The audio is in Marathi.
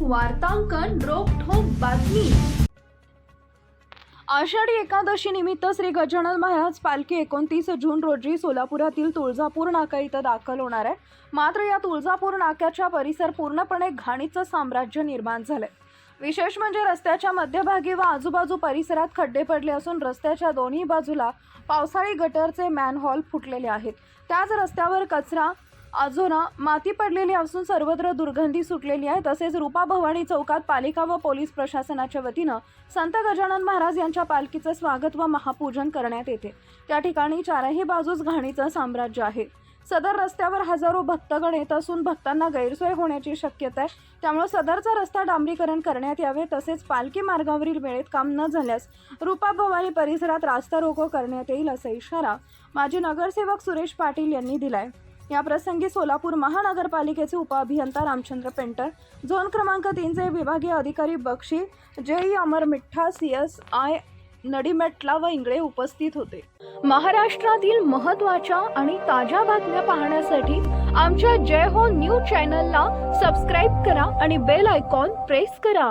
वार्तांकन रोखोक बातमी. आषाढी एकादशी निमित्त श्री गजानन महाराज पालखी एकोणतीस जून रोजी सोलापुरातील तुळजापूर नाका इथं दाखल होणार आहे. मात्र या तुळजापूर नाक्याच्या परिसर पूर्णपणे घाणीचं साम्राज्य निर्माण झालंय. विशेष म्हणजे रस्त्याच्या मध्यभागी व आजूबाजू परिसरात खड्डे पडले असून रस्त्याच्या दोन्ही बाजूला पावसाळी गटरचे मॅनहॉल फुटलेले आहेत. त्याच रस्त्यावर कचरा आजोना माती पडलेली असून सर्वत्र दुर्गंधी सुटलेली आहे. तसेच रूपा भवानी चौकात पालिका व पोलीस प्रशासनाच्या वतीनं संत गजानन महाराज यांच्या पालखीचं स्वागत व महापूजन करण्यात येते. त्या ठिकाणी चारही बाजूस घाणीचं साम्राज्य आहे. सदर रस्त्यावर हजारो भक्तगण येत असून भक्तांना गैरसोय होण्याची शक्यता आहे. त्यामुळे सदरचा रस्ता डांबरीकरण करण्यात यावे. तसेच पालखी मार्गावरील वेळेत काम न झाल्यास रूपा भवानी परिसरात रास्ता रोको करण्यात येईल असा इशारा माजी नगरसेवक सुरेश पाटील यांनी दिलाय. या प्रसंगी सोलापूर महानगरपालिकेचे उपअभियंता रामचंद्र पेंटर झोन क्रमांक तीनचे विभागीय अधिकारी Bakshi JE Amar Mittha C S I Nadimetla व इंगळे उपस्थित होते. महाराष्ट्रातील महत्त्वाच्या आणि ताज्या बातम्या पाहण्यासाठी आमच्या जय हो न्यूज चॅनलला सबस्क्राईब करा आणि बेल आयकॉन प्रेस करा.